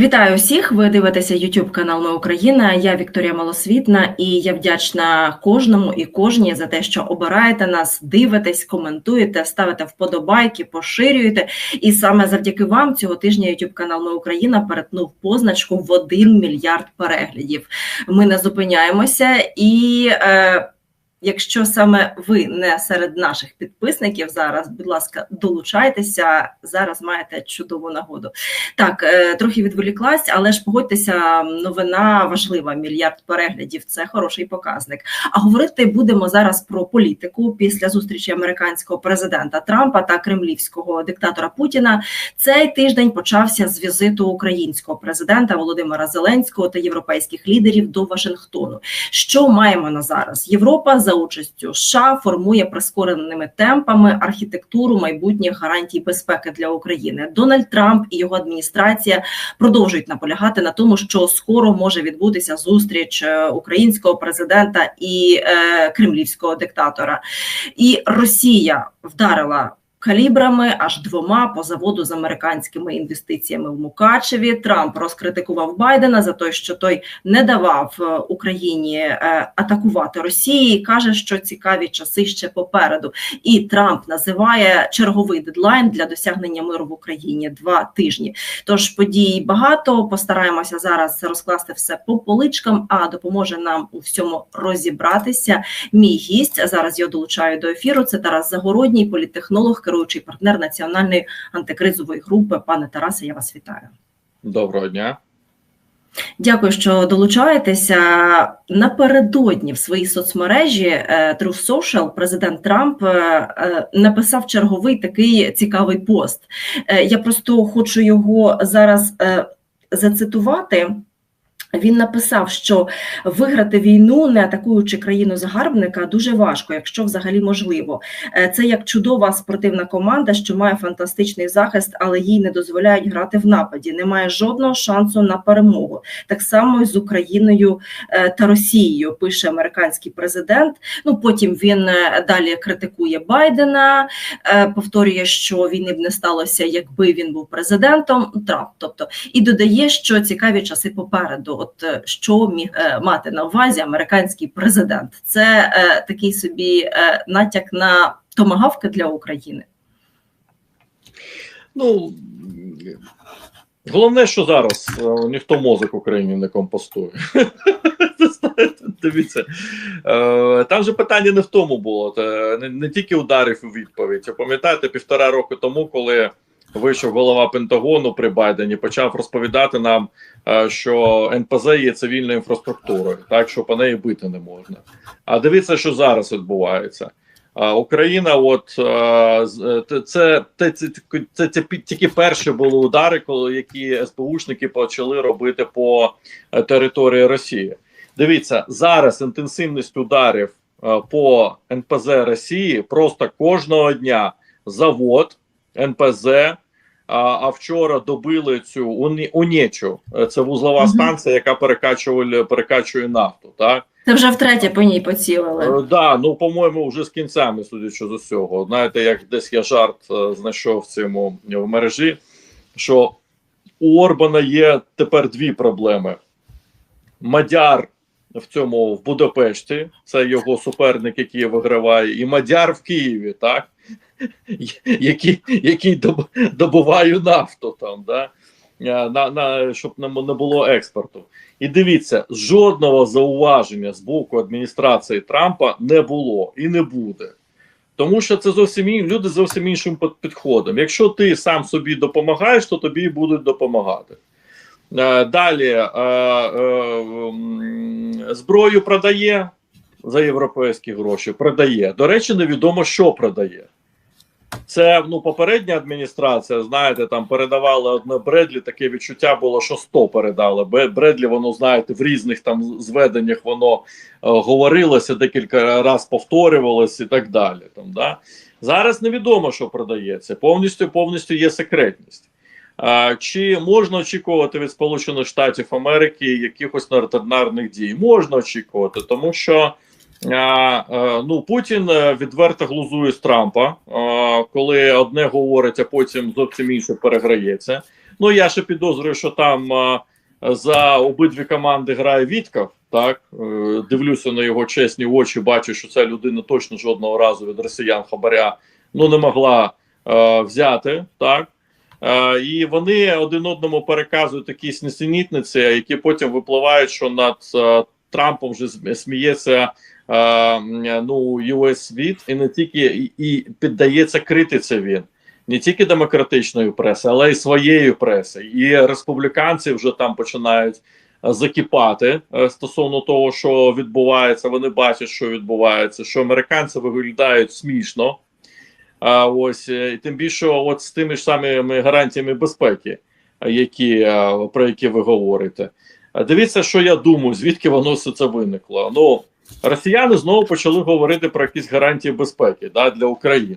Вітаю всіх! Ви дивитеся YouTube канал Ми Україна. Я Вікторія Малосвітна, і я вдячна кожному і кожній за те, що обираєте нас, дивитесь, коментуєте, ставите вподобайки, поширюєте. І саме завдяки вам цього тижня YouTube канал Ми Україна перетнув позначку в 1 мільярд переглядів. Ми не зупиняємося і. Е, Якщо саме ви не серед наших підписників зараз, будь ласка, долучайтеся. Зараз маєте чудову нагоду. Так, е, трохи відволіклась, але ж погодьтеся, новина важлива. Мільярд переглядів це хороший показник. А говорити будемо зараз про політику після зустрічі американського президента Трампа та кремлівського диктатора Путіна. Цей тиждень почався з візиту українського президента Володимира Зеленського та європейських лідерів до Вашингтону. Що маємо на зараз? Європа за участю США формує прискореними темпами архітектуру майбутніх гарантій безпеки для України. Дональд Трамп і його адміністрація продовжують наполягати на тому, що скоро може відбутися зустріч е, українського президента і е, кремлівського диктатора. І Росія вдарила калібрами аж двома по заводу з американськими інвестиціями в Мукачеві. Трамп розкритикував Байдена за те, що той не давав е, Україні е, атакувати Росії. і Каже, що цікаві часи ще попереду. І Трамп називає черговий дедлайн для досягнення миру в Україні два тижні. Тож подій багато. Постараємося зараз розкласти все по поличкам. А допоможе нам у всьому розібратися. Мій гість зараз його долучаю до ефіру. Це Тарас Загородній, політтехнолог керуючий партнер національної антикризової групи. Пане Тарасе, я вас вітаю. Доброго дня. Дякую, що долучаєтеся напередодні в своїй соцмережі е, Truth Social президент Трамп е, е, написав черговий такий цікавий пост. Я просто хочу його зараз зацитувати. Він написав, що виграти війну, не атакуючи країну загарбника, дуже важко, якщо взагалі можливо. Е, це як чудова спортивна команда, що має фантастичний захист, але їй не дозволяють грати в нападі. Немає жодного шансу на перемогу. Так само і з Україною е, та Росією пише американський президент. Ну потім він е, далі критикує Байдена, повторює, що війни б не сталося, якби він був президентом. Трамп, тобто і додає, що цікаві часи попереду от е, що міг е, мати на увазі американський президент. Це е, такий собі е, натяк на томагавки для України. Ну головне, що зараз е, ніхто мозок Україні не компостує. Дивіться, там же питання не в тому було. Не, не тільки ударів у відповідь. Пам'ятаєте, півтора року тому, коли вийшов голова Пентагону при Байдені, почав розповідати нам, що НПЗ є цивільною інфраструктурою, так що по неї бити не можна. А дивіться, що зараз відбувається. Україна, от е, це це, це, це, тільки перші були удари, коли які СБУшники почали робити по е, території Росії. Дивіться зараз інтенсивність ударів по НПЗ Росії просто кожного дня завод НПЗ. А вчора добили цю Унечу. Це вузлова угу. станція, яка перекачує перекачує нафту. Так це вже втретє по ній поцілили. Так, да, ну по-моєму, вже з кінцями, судячи з усього. Знаєте, як десь я жарт е, знайшов в цьому в мережі, що у Орбана є тепер дві проблеми: Мадяр в цьому в Будапешті, це його суперник, який виграває, і Мадяр в Києві, так який який добуває нафту там, да? на, на, щоб не було експорту. І дивіться, жодного зауваження з боку адміністрації Трампа не було і не буде. Тому що це зовсім люди зовсім іншим підходом. Якщо ти сам собі допомагаєш, то тобі будуть допомагати. Е, далі е, е, зброю продає за європейські гроші, продає. До речі, невідомо, що продає. Це ну попередня адміністрація. Знаєте, там передавали одне Бредлі. Таке відчуття було, що 100 передали. Бредлі, воно знаєте, в різних там зведеннях воно е, говорилося, декілька разів повторювалося і так далі. Там да зараз невідомо, що продається. Повністю повністю є секретність. А, Чи можна очікувати від Сполучених Штатів Америки якихось неординарних дій? Можна очікувати, тому що. Ну Путін е, відверто глузує з Трампа, коли одне говорить, а потім зовсім інше переграється. Ну я ще підозрюю, що там е, за обидві команди грає Вітков. Так Е, дивлюся на його чесні очі, бачу, що ця людина точно жодного разу від росіян хабаря ну не могла е, взяти. Так е, і вони один одному переказують якісь несенітниці, які потім випливають, що над е, Трампом вже сміється. Ну, US світ і не тільки і, піддається критиці він не тільки демократичної преси, але й своєї преси. І республіканці вже там починають е, закипати е, стосовно того, що відбувається. Вони бачать, що відбувається, що американці виглядають смішно. А ось е, і тим більше, от з тими ж самими гарантіями безпеки, які про які ви говорите. Дивіться, що я думаю, звідки воно все це виникло. Ну росіяни знову почали говорити про якісь гарантії безпеки да, для України.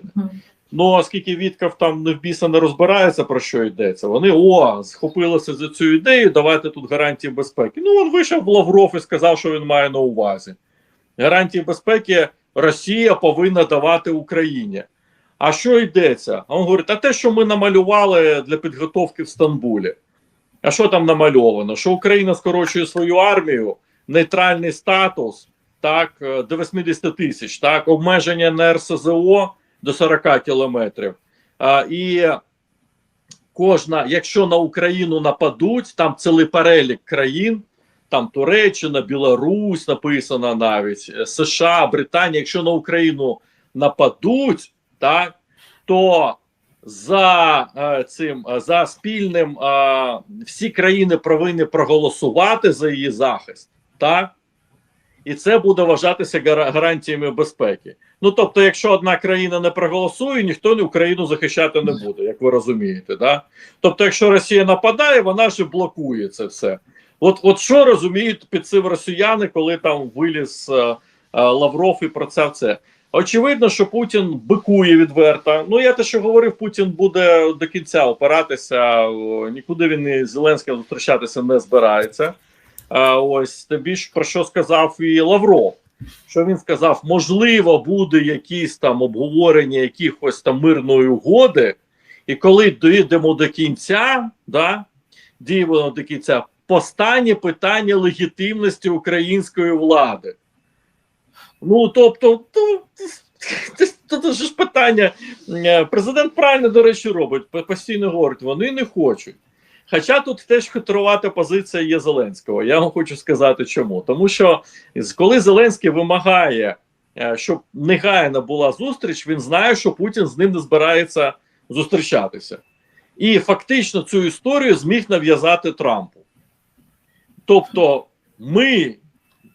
Ну, оскільки Вітков там не в біса не розбирається, про що йдеться, вони о, схопилися за цю ідею, давайте тут гарантії безпеки. Ну, він вийшов Лавров і сказав, що він має на увазі. Гарантії безпеки Росія повинна давати Україні. А що йдеться? А він говорить: а те, що ми намалювали для підготовки в Стамбулі. А що там намальовано? Що Україна скорочує свою армію, нейтральний статус, так, е, до 80 тисяч, так, обмеження на РСЗО до 40 кілометрів. А, і кожна, якщо на Україну нападуть, там цілий перелік країн, там Туреччина, Білорусь написано навіть, е, США, Британія, якщо на Україну нападуть, так, то за е, цим е, за спільним е, всі країни повинні проголосувати за її захист, так? І це буде вважатися гарантіями безпеки. Ну тобто, якщо одна країна не проголосує, ніхто Україну захищати не буде, як ви розумієте. Да? Тобто, якщо Росія нападає, вона ж блокує це все. От, от що розуміють під цим росіяни, коли там виліз е, е, Лавров і про це все. Очевидно, що Путін бикує відверто. Ну я те, що говорив, Путін буде до кінця опиратися. Нікуди він із Зеленським зустрічатися не збирається. А, ось тим більше про що сказав і Лавров. Що він сказав, можливо, буде якісь там обговорення якихось там мирної угоди, і коли дійдемо до кінця, да, дійдемо до кінця, постане питання легітимності української влади. Ну, тобто, то, то, то, ж питання. е, Президент правильно, до речі, робить, постійно говорить, вони не хочуть. Хоча тут теж хитрувата позиція є Зеленського. Я вам хочу сказати чому. Тому що коли Зеленський вимагає, е, щоб негайно була зустріч, він знає, що Путін з ним не збирається зустрічатися. І фактично цю історію зміг нав'язати Трампу. Тобто, ми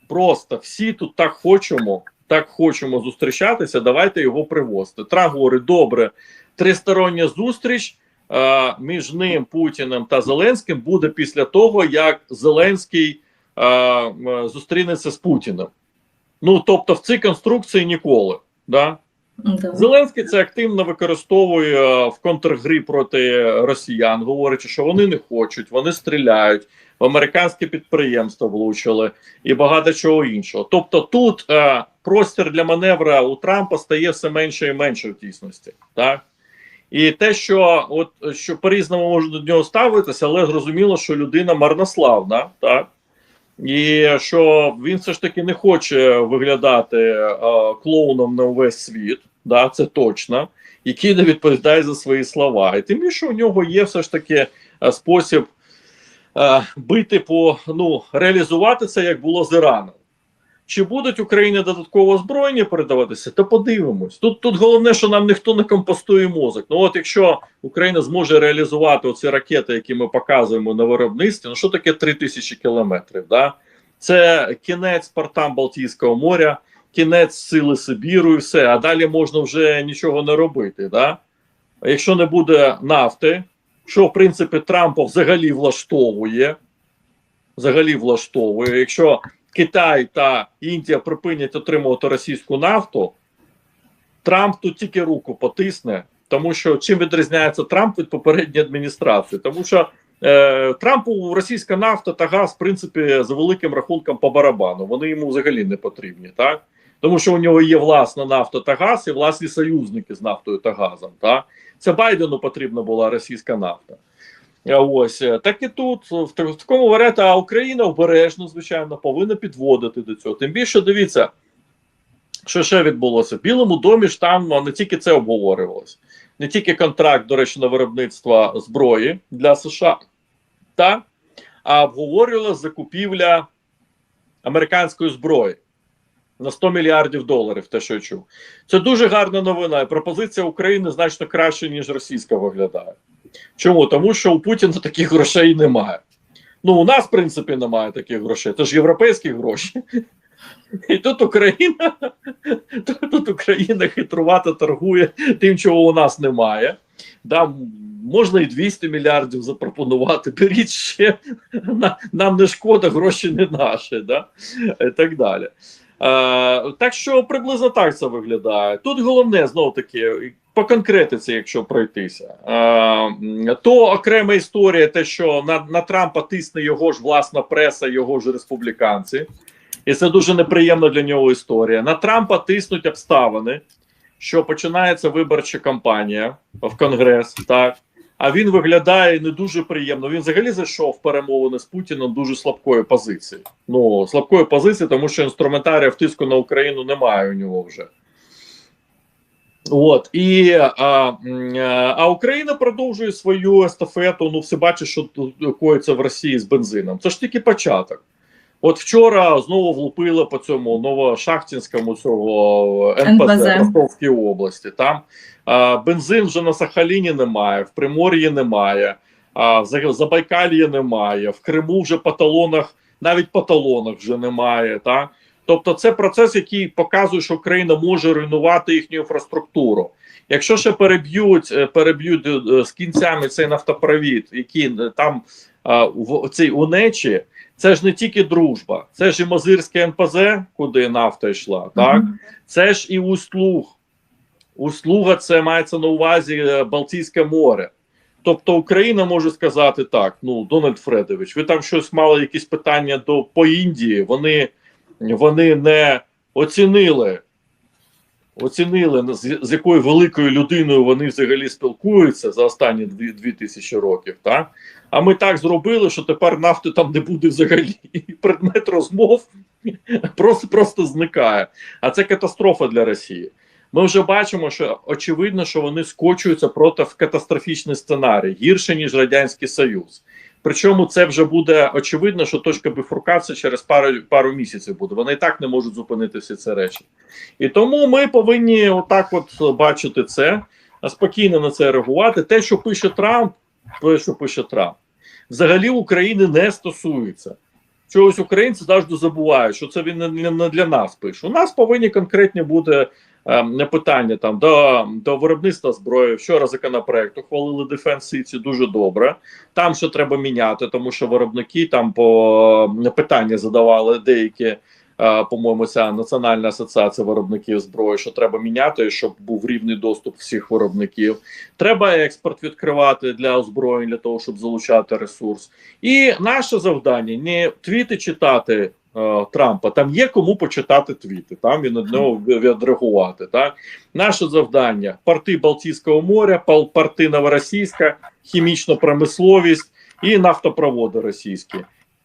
просто всі тут так хочемо, так хочемо зустрічатися, давайте його привозити. Трамп говорить, добре, тристороння зустріч між ним, Путіним та Зеленським буде після того, як Зеленський е, зустрінеться з Путіним. Ну, тобто, в цій конструкції ніколи. Да? Да. Зеленський це активно використовує е, в контргрі проти росіян, говорячи, що вони не хочуть, вони стріляють, в американське підприємство влучили і багато чого іншого. Тобто, тут е, простір для маневра у Трампа стає все менше і менше в дійсності. Так? І те, що от що по-різному можна до нього ставитися, але зрозуміло, що людина марнославна, так? І що він все ж таки не хоче виглядати е, клоуном на увесь світ, да, це точно, який не відповідає за свої слова. І тим більше у нього є все ж таки е, спосіб е, бити по ну, реалізувати це, як було з Іраном. Чи будуть Україні додатково озброєння передаватися? Та подивимось. Тут тут головне, що нам ніхто не компостує мозок. Ну от якщо Україна зможе реалізувати оці ракети, які ми показуємо на виробництві, ну що таке 3000 кілометрів? Да? Це кінець портам Балтійського моря, кінець сили Сибіру і все. А далі можна вже нічого не робити. Да? Якщо не буде нафти, що в принципі Трампа взагалі влаштовує, взагалі влаштовує, якщо Китай та Індія припинять отримувати російську нафту, Трамп тут тільки руку потисне, тому що чим відрізняється Трамп від попередньої адміністрації? Тому що е, Трампу російська нафта та газ, в принципі, за великим рахунком по барабану. Вони йому взагалі не потрібні, так? Тому що у нього є власна нафта та газ і власні союзники з нафтою та газом. Так? Це Байдену потрібна була російська нафта. Ось е, так і тут в такому варіанті, а Україна обережно, звичайно, повинна підводити до цього. Тим більше дивіться, що ще відбулося в Білому домі ж там а, не тільки це обговорювалося, не тільки контракт, до речі, на виробництво зброї для США, та, а обговорювалася закупівля американської зброї на 100 мільярдів доларів, те, що я чув. Це дуже гарна новина. Пропозиція України значно краще, ніж російська виглядає. Чому? Тому що у Путіна таких грошей немає. Ну, у нас, в принципі, немає таких грошей. Це ж європейські гроші. І тут Україна, тут, Україна хитрувато торгує тим, чого у нас немає. Да, можна і 200 мільярдів запропонувати. Беріть ще нам не шкода, гроші не наші, да? і так далі. Е, так що приблизно так це виглядає. Тут головне знову таки по конкретиці, якщо пройтися, то окрема історія, те, що на, на Трампа тисне його ж власна преса, його ж республіканці, і це дуже неприємна для нього історія. На Трампа тиснуть обставини, що починається виборча кампанія в Конгрес, так. А він виглядає не дуже приємно. Він взагалі зайшов в перемовини з Путіном дуже слабкої позиції. Ну, слабкої позиції, тому що інструментарія втиску на Україну немає у нього вже. От і а, а а Україна продовжує свою естафету. Ну, все бачить, що коїться в Росії з бензином. Це ж тільки початок. От вчора знову влупили по цьому новошахтінському цього НПЗ. Ростовській області. Там а, бензин вже на Сахаліні немає, в Примор'ї немає, а в За- Забайкальї немає, в Криму вже по талонах, навіть по талонах вже немає. Так? Тобто, це процес, який показує, що Україна може руйнувати їхню інфраструктуру. Якщо ще переб'ють, е, переб'ють е, з кінцями цей нафтопровід, який е, там в цій унечі, це ж не тільки дружба, це ж і Мозирське НПЗ, куди нафта йшла, так? Це ж і услуг. Услуга це мається на увазі е, Балтійське море. Тобто Україна може сказати так: ну, Дональд Фредович, ви там щось мали якісь питання до по Індії, вони, вони не оцінили. Оцінили з, з якою великою людиною вони взагалі спілкуються за останні дві, дві тисячі років. Так? А ми так зробили, що тепер нафти там не буде взагалі. І предмет розмов просто, просто зникає. А це катастрофа для Росії. Ми вже бачимо, що очевидно, що вони скочуються проти в катастрофічний сценарій, гірше ніж Радянський Союз. Причому це вже буде очевидно, що точка бифуркації через пару пару місяців буде. Вони і так не можуть зупинити всі ці речі. І тому ми повинні отак, от бачити це, спокійно на це реагувати. Те, що пише Трамп, те, що пише Трамп, взагалі України не стосується. Чогось українці завжди забувають, що це він не, для нас пише. У нас повинні конкретні бути е, питання там до, до виробництва зброї. Вчора законопроект ухвалили City, дуже добре. Там що треба міняти, тому що виробники там по питання задавали деякі. е, По-моєму, ця національна асоціація виробників зброї, що треба міняти, щоб був рівний доступ всіх виробників. Треба експорт відкривати для озброєнь для того, щоб залучати ресурс. І наше завдання не твіти читати Трампа. Там є кому почитати твіти. Там він від нього відреагувати. Так наше завдання: порти Балтійського моря, порти Новоросійська, хімічна промисловість і нафтопроводи російські.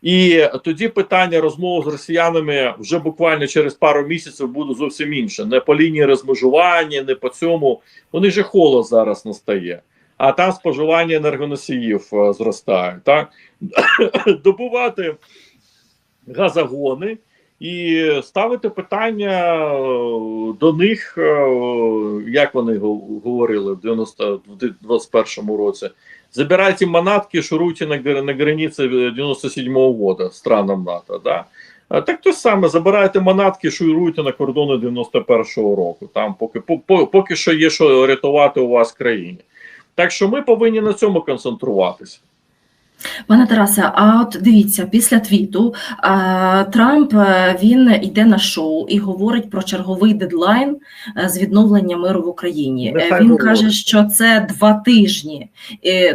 І тоді питання розмови з росіянами вже буквально через пару місяців буде зовсім інше. Не по лінії розмежування, не по цьому. Вони же холод зараз настає. А там споживання енергоносіїв е, зростає. Так? Добувати газогони і ставити питання е, до них, е, як вони говорили в 90, в 21 році. Забирайте манатки, шуруйте на, на границе 97-го года странам НАТО. Да? Так то саме, забирайте манатки, шуруйте на кордони 91-го року. Там поки, по- по- поки що є що рятувати у вас країні. Так що ми повинні на цьому концентруватися. Пане Тарасе, а от дивіться, після твіту Трамп е, він йде на шоу і говорить про черговий дедлайн е, з відновлення миру в Україні. Е, Він каже, що це два тижні,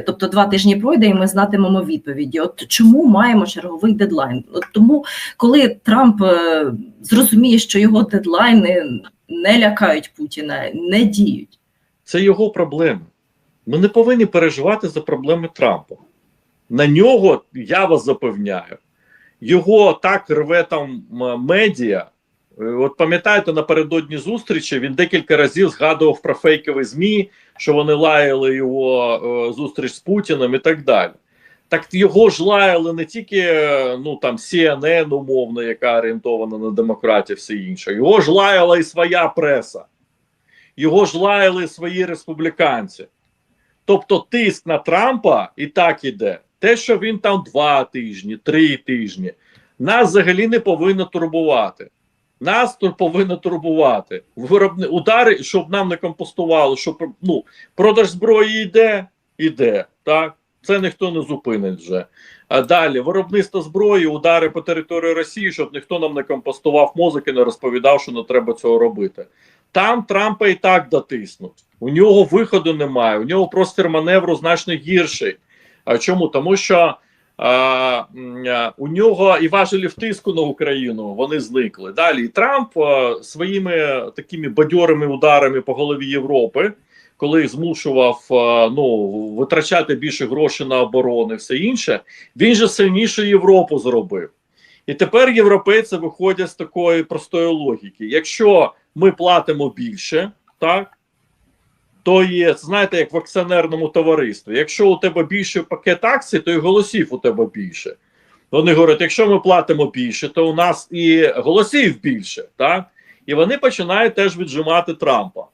тобто два тижні пройде, і ми знатимемо відповіді. От чому маємо черговий дедлайн? От тому, коли Трамп зрозуміє, що його дедлайни не лякають Путіна, не діють. Це його проблеми. Ми не повинні переживати за проблеми Трампа. На нього я вас запевняю, його так рве там медіа. Е, От пам'ятаєте, напередодні зустрічі він декілька разів згадував про фейкові ЗМІ, що вони лаяли його е, зустріч з Путіним і так далі. Так його ж лаяли не тільки е, ну там CNN, умовно, яка орієнтована на демократів, все інше. Його ж лаяла і своя преса, його ж лаяли і свої республіканці. Тобто тиск на Трампа і так іде. Те, що він там два тижні, три тижні, нас взагалі не повинно турбувати. Нас тут повинно турбувати. Виробни удари, щоб нам не компостували, щоб ну, продаж зброї йде, іде. Так? Це ніхто не зупинить вже. А далі виробництво зброї, удари по території Росії, щоб ніхто нам не компостував мозок і не розповідав, що не треба цього робити. Там Трампа і так дотиснуть. У нього виходу немає, у нього простір маневру значно гірший. Чому? Тому що а, у нього і важелів тиску на Україну вони зникли. Далі Трамп а, своїми такими бадьорими ударами по голові Європи, коли змушував а, ну, витрачати більше грошей на оборону і все інше, він же сильніше Європу зробив. І тепер європейці виходять з такої простої логіки: якщо ми платимо більше, так то є, знаєте, як в акціонерному товаристві. Якщо у тебе більше пакет акцій, то і голосів у тебе більше. Вони говорять, якщо ми платимо більше, то у нас і голосів більше, так? І вони починають теж віджимати Трампа.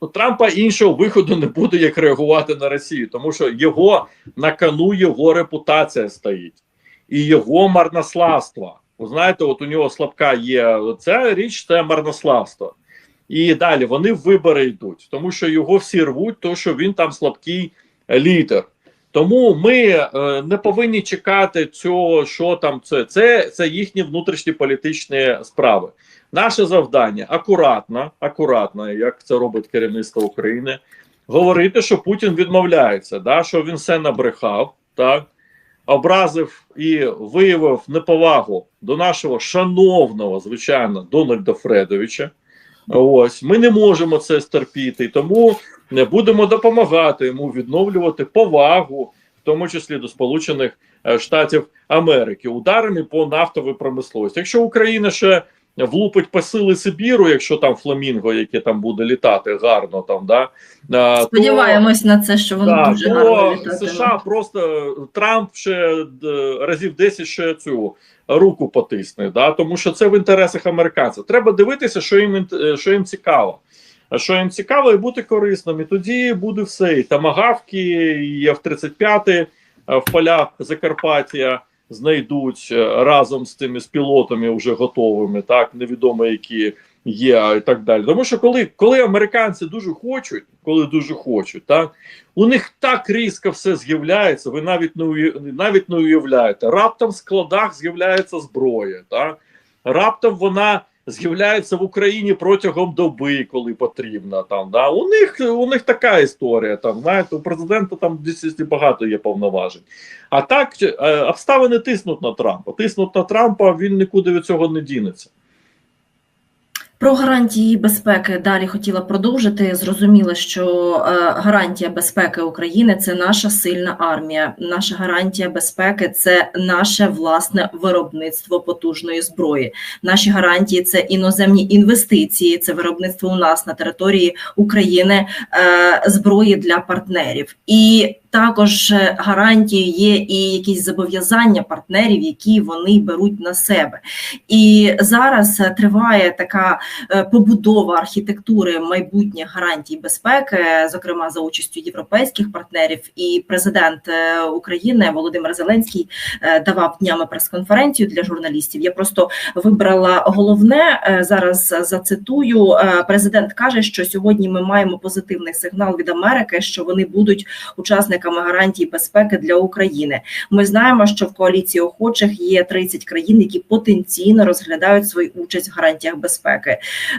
У Трампа іншого виходу не буде, як реагувати на Росію, тому що його на кону його репутація стоїть і його марнославство. Ви знаєте, от у нього слабка є ця річ, це марнославство. І далі вони в вибори йдуть, тому що його всі рвуть, то що він там слабкий лідер. Тому ми е, не повинні чекати цього, що там це. Це, це їхні внутрішні політичні справи. Наше завдання акуратно, акуратно, як це робить керівництво України, говорити, що Путін відмовляється, да, що він все набрехав, так, образив і виявив неповагу до нашого шановного, звичайно, Дональда Фредовича. Ось ми не можемо це стерпіти, тому не будемо допомагати йому відновлювати повагу, в тому числі до Сполучених е, Штатів Америки, ударами по нафтовій промисловості. Якщо Україна ще влупить по сили Сибіру, якщо там фламінго, яке там буде літати гарно, там да а, Сподіваємось на це, що воно то, дуже то гарно літатиме. США просто Трамп ще разів 10 ще цю руку потисне, да тому що це в інтересах американців. Треба дивитися, що їм інт- що їм цікаво. А що їм цікаво, і бути корисним, і тоді буде все. І тамагавки, і F-35 в полях Закарпаття знайдуть е, разом з тими з пілотами вже готовими, так невідомо які є, і так далі. Тому що коли, коли американці дуже хочуть, коли дуже хочуть, так у них так різко все з'являється. Ви навіть не навіть не уявляєте. Раптом в складах з'являється зброя, так раптом вона з'являється в Україні протягом доби, коли потрібно. Там да у них у них така історія. Там знаєте, у президента там дійсно багато є повноважень. А так е, обставини тиснуть на Трампа. Тиснуть на Трампа, він нікуди від цього не дінеться. Про гарантії безпеки далі хотіла продовжити. Зрозуміло, що е, гарантія безпеки України це наша сильна армія. Наша гарантія безпеки це наше власне виробництво потужної зброї. Наші гарантії це іноземні інвестиції, це виробництво у нас на території України е, зброї для партнерів і. Також е, гарантією є і якісь зобов'язання партнерів, які вони беруть на себе. І зараз е, триває така е, побудова архітектури майбутніх гарантій безпеки, зокрема за участю європейських партнерів. І президент України Володимир Зеленський давав днями прес-конференцію для журналістів. Я просто вибрала головне зараз. Зацитую президент каже, що сьогодні ми маємо позитивний сигнал від Америки, що вони будуть учасниками гарантій безпеки для України. Ми знаємо, що в коаліції охочих є 30 країн, які потенційно розглядають свою участь в гарантіях безпеки.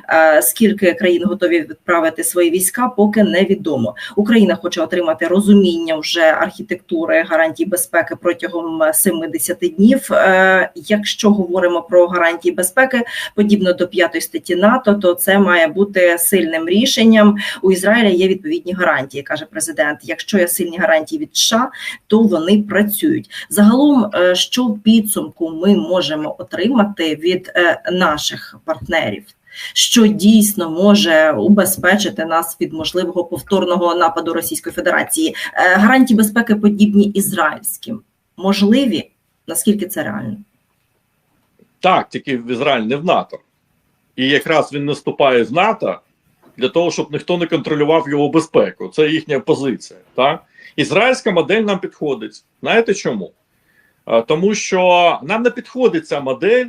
Е, Скільки країн готові відправити свої війська, поки невідомо. Україна хоче отримати розуміння вже архітектури гарантій безпеки протягом 70 днів. Е, Якщо говоримо про гарантії безпеки, подібно до п'ятої статті НАТО, то це має бути сильним рішенням. У Ізраїля є відповідні гарантії, каже президент. Якщо є сильні гарантії гарантій від США, то вони працюють. Загалом, е, що в підсумку ми можемо отримати від е, наших партнерів, що дійсно може убезпечити нас від можливого повторного нападу Російської Федерації. Е, Гарантії безпеки подібні ізраїльським, можливі, наскільки це реально? Так, тільки в Ізраїль не в НАТО. І якраз він наступає з НАТО для того, щоб ніхто не контролював його безпеку. Це їхня позиція. Так? Ізраїльська модель нам підходить. Знаєте чому? Тому що нам не підходить ця модель,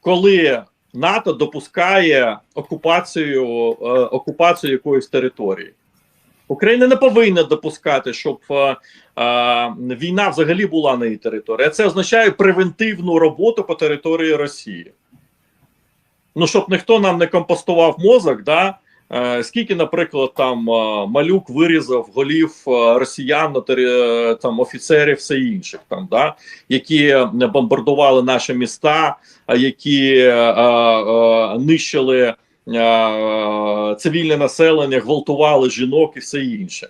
коли НАТО допускає окупацію, е, окупацію якоїсь території. Україна не повинна допускати, щоб е, е, війна взагалі була на її території. Це означає превентивну роботу по території Росії. Ну, щоб ніхто нам не компостував мозок, да? Е, скільки, наприклад, там е, малюк вирізав голів е, росіян, там офіцерів, все інших, там, да? які бомбардували наші міста, які е, е, нищили е, цивільне населення, гвалтували жінок і все інше.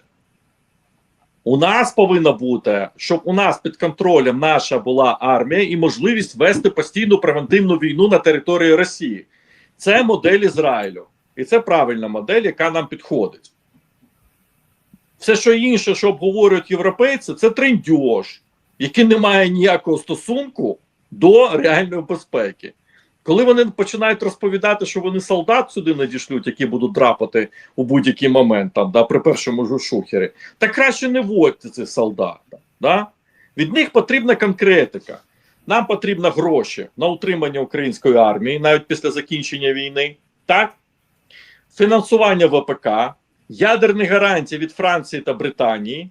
У нас повинно бути, щоб у нас під контролем наша була армія і можливість вести постійну превентивну війну на території Росії. Це модель Ізраїлю. І це правильна модель, яка нам підходить. Все, що інше, що обговорюють європейці, це трендьош, який не має ніякого стосунку до реальної безпеки. Коли вони починають розповідати, що вони солдат сюди надішлють, які будуть драпати у будь-який момент там, да, при першому ж шухері, так краще не вводьте цих солдат. Да? Від них потрібна конкретика. Нам потрібно гроші на утримання української армії навіть після закінчення війни. Так? Фінансування ВПК, ядерні гарантії від Франції та Британії.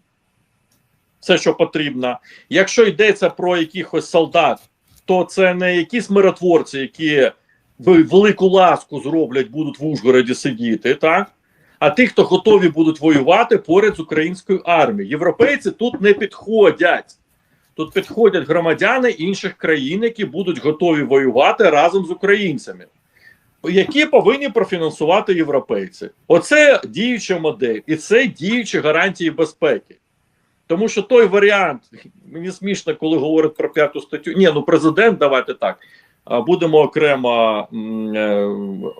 Все, що потрібно. Якщо йдеться про якихось солдат, то це не якісь миротворці, які велику ласку зроблять, будуть в Ужгороді сидіти, так? А ті, хто готові будуть воювати поряд з українською армією. Європейці тут не підходять. Тут підходять громадяни інших країн, які будуть готові воювати разом з українцями, які повинні профінансувати європейці. Оце діюча модель, і це діючі гарантії безпеки. Тому що той варіант, мені смішно, коли говорять про п'яту статтю. Ні, ну президент, давайте так. Будемо окремо е,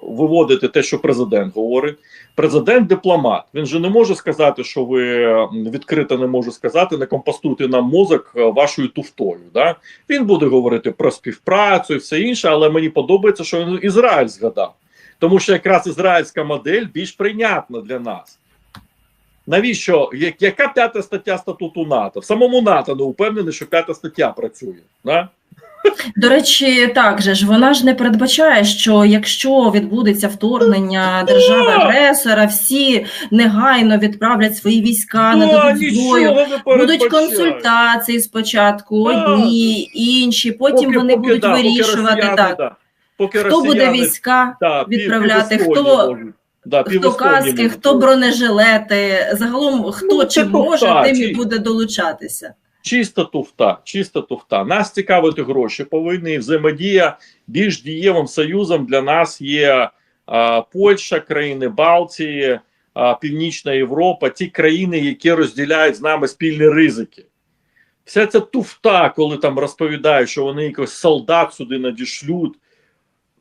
виводити те, що президент говорить. Президент дипломат. Він же не може сказати, що ви відкрито не може сказати, не компостуйте нам мозок е, вашою туфтою. Да? Він буде говорити про співпрацю і все інше, але мені подобається, що він Ізраїль згадав. Тому що якраз ізраїльська модель більш прийнятна для нас. Навіщо? Яка п'ята стаття статуту НАТО? В самому НАТО не впевнений, що п'ята стаття працює. Да? До речі, так же ж вона ж не передбачає, що якщо відбудеться вторгнення держави-агресора, всі негайно відправлять свої війська, Ну, нададуть зброю. Будуть консультації спочатку, Да. одні, інші, потім Поки- вони поки, будуть да, поки вирішувати росіяни, так, да. Поки хто буде війська да, відправляти, пів хто- можуть. Да, хто каски, хто бронежилети. Загалом хто Ну, чим може, тим і буде долучатися. Чиста туфта, чиста туфта. Нас цікавити гроші повинні і взаємодія більш дієвим союзом для нас є а, Польща, країни Балтії, а, Північна Європа, ті країни, які розділяють з нами спільні ризики. Вся ця туфта, коли там розповідають, що вони якось солдат сюди надішлють,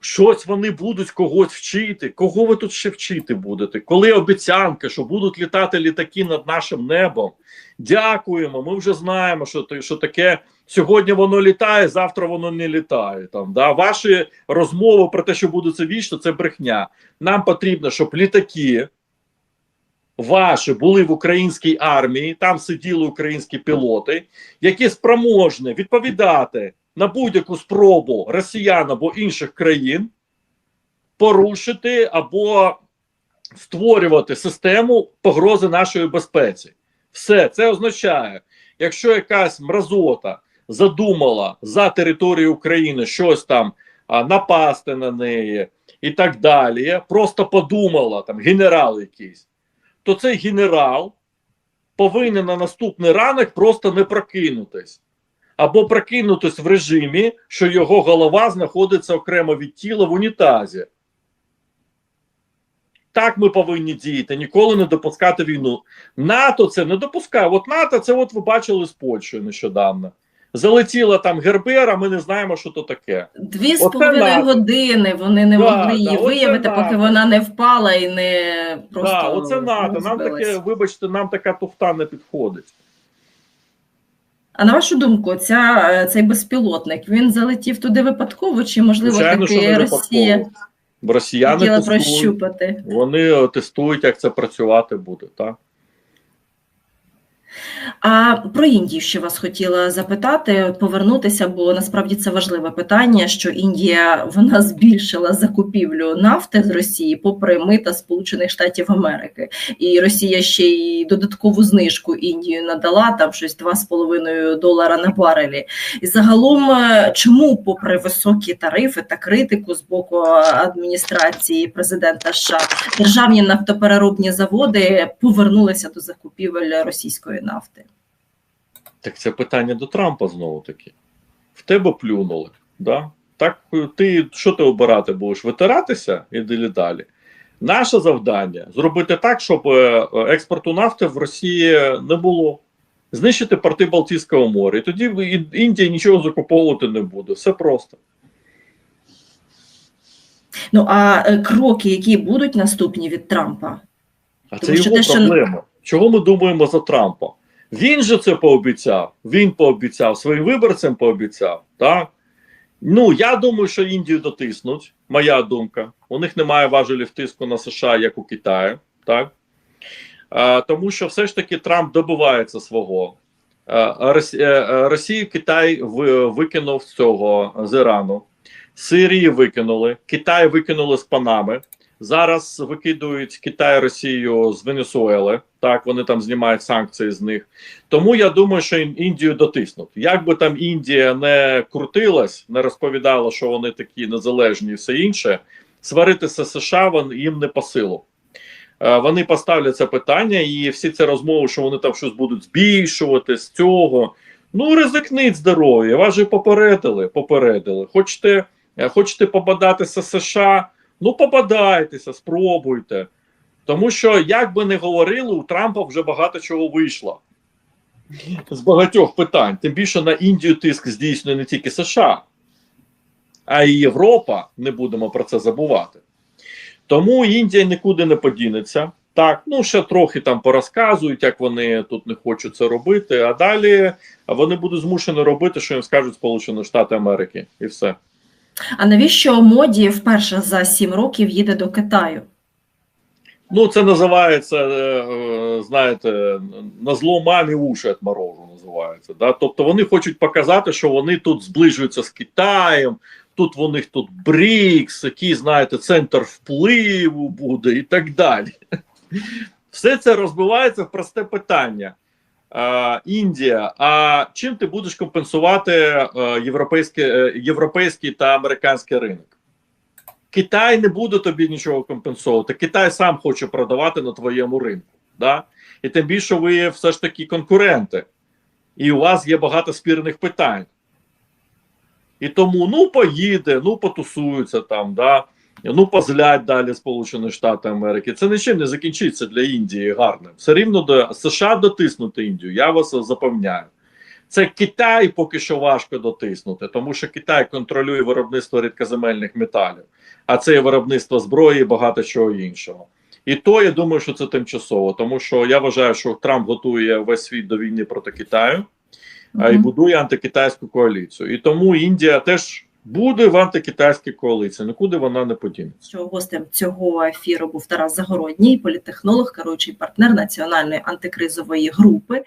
щось вони будуть когось вчити. Кого ви тут ще вчити будете? Коли обіцянка, що будуть літати літаки над нашим небом? Дякуємо. Ми вже знаємо, що, що таке сьогодні воно літає, завтра воно не літає. Там да ваші розмови про те, що буде це вічно, це брехня. Нам потрібно, щоб літаки ваші були в українській армії, там сиділи українські пілоти, які спроможні відповідати на будь-яку спробу росіян або інших країн порушити або створювати систему погрози нашої безпеці. Все це означає, якщо якась мразота задумала за територію України щось там а, напасти на неї і так далі, просто подумала там генерал якийсь, то цей генерал повинен на наступний ранок просто не прокинутись. Або прокинутись в режимі, що його голова знаходиться окремо від тіла в унітазі. так ми повинні діяти, ніколи не допускати війну. НАТО це не допускає. От НАТО, це от ви бачили з Польщею нещодавно. Залетіла там Гербера, ми не знаємо, що то таке. Дві з половиною години вони не Да, могли її оце виявити, поки НАТО. вона не впала і не просто Да, оце НАТО. Нам таке, вибачте, нам така туфта не підходить. А на вашу думку, ця, цей безпілотник він залетів туди випадково, чи можливо Звичайно, таки Росія. Бо Росіяни тестують, прощупати? вони е, тестують, як це працювати буде. Так? А про Індію ще вас хотіла запитати, повернутися, бо насправді це важливе питання, що Індія вона збільшила закупівлю нафти з Росії, попри мита Сполучених Штатів Америки, і Росія ще й додаткову знижку Індію надала там щось 2,5 долара на барелі. І загалом, е, чому, попри високі тарифи та критику з боку адміністрації президента США, державні нафтопереробні заводи повернулися до закупівель російської нафти? Так це питання до Трампа знову таки. В тебе плюнули. Да? Так ти що ти обирати будеш? Витиратися і далі далі. Наше завдання зробити так, щоб е, експорту нафти в Росії не було. Знищити порти Балтійського моря. І тоді Індія нічого закуповувати не буде. Все просто. Ну а е, кроки, які будуть наступні від Трампа, А Тому це його що- проблема. Чого ми думаємо за Трампа? Він же це пообіцяв. Він пообіцяв, своїм виборцям пообіцяв. Так? Ну, я думаю, що Індію дотиснуть. Моя думка. У них немає важелів тиску на США, як у Китаї. Так? А, тому що все ж таки Трамп добивається свого. А, е, Росію Китай ви- викинув з цього з Ірану. Сирії викинули, Китай викинули з Панами. Зараз викидують Китай Росію з Венесуели. Так, вони там знімають санкції з них. Тому я думаю, що Індію дотиснуть. Як би там Індія не крутилась, не розповідала, що вони такі незалежні і все інше, сваритися США їм не по силу. Е, Вони поставлять це питання, і всі ці розмови, що вони там щось будуть збільшувати з цього. Ну, ризикніть здоров'я. Вас же попередили, попередили. Хочете, е, хочете побадатися США? Ну, побадайтеся, спробуйте. Тому що, як би не говорили, у Трампа вже багато чого вийшло. З багатьох питань. Тим більше на Індію тиск здійснює не тільки США, а й Європа. Не будемо про це забувати. Тому Індія нікуди не подінеться. Так, ну ще трохи там порозказують, як вони тут не хочуть це робити. А далі вони будуть змушені робити, що їм скажуть Сполучені Штати Америки, і все. А навіщо моді вперше за сім років їде до Китаю? Ну, це називається, е, е, знаєте, на зло мамі уші від морожу називається. Да? Тобто вони хочуть показати, що вони тут зближуються з Китаєм, тут у них тут БРІКС, який, знаєте, центр впливу буде і так далі. Все це розбивається в просте питання. Індія, а чим ти будеш компенсувати е, європейський, е, європейський та американський ринок? Китай не буде тобі нічого компенсувати. Китай сам хоче продавати на твоєму ринку. Да? І тим більше ви все ж таки конкуренти, і у вас є багато спірних питань. І тому ну поїде, ну потусуються там, да? Ну позлять далі Сполучені Штати Америки. Це нічим не закінчиться для Індії гарним. Все рівно до США дотиснути Індію, я вас запевняю. Це Китай поки що важко дотиснути, тому що Китай контролює виробництво рідкоземельних металів, а це є виробництво зброї і багато чого іншого. І то я думаю, що це тимчасово, тому що я вважаю, що Трамп готує весь світ до війни проти Китаю а, і будує антикитайську коаліцію. І тому Індія теж буде в антикитайській коаліції, нікуди вона не подінеться. Гостем цього ефіру був Тарас Загородній, політтехнолог, керуючий партнер національної антикризової групи.